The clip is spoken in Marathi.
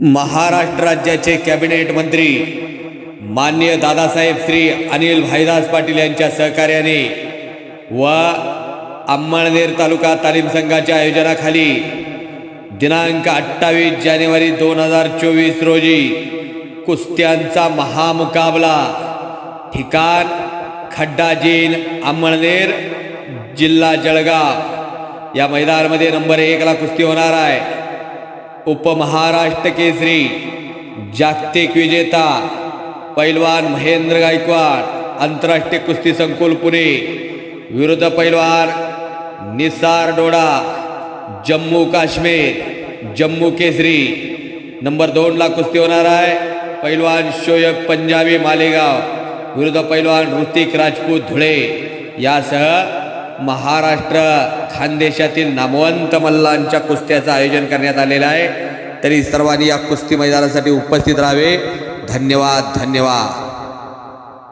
महाराष्ट्र राज्याचे कॅबिनेट मंत्री मान्य दादासाहेब श्री अनिल भाईदास पाटील यांच्या सहकार्याने व अंमळनेर तालुका तालीम संघाच्या आयोजनाखाली दिनांक अठ्ठावीस जानेवारी दोन हजार चोवीस रोजी कुस्त्यांचा महामुकाबला ठिकाण खड्डा जीन अंमळनेर जिल्हा जळगाव या मैदानामध्ये नंबर एकला कुस्ती होणार आहे. उपमहाराष्ट्र केसरी जागतिक विजेता पैलवान महेंद्र गायकवाड आंतरराष्ट्रीय कुस्ती संकुल पुणे विरुद्ध पैलवान निसार डोडा जम्मू काश्मीर जम्मू केसरी. नंबर दोनला कुस्ती होणार आहे. पैलवान शोएब पंजाबी मालेगाव विरुद्ध पैलवान ऋतिक राजपूत धुळे. यासह महाराष्ट्र खानदेशातील नामवंत मल्लांच्या कुस्त्याचं आयोजन करण्यात आलेलं आहे. तरी सर्वांनी या कुस्ती मैदानासाठी उपस्थित राहावे. धन्यवाद धन्यवाद.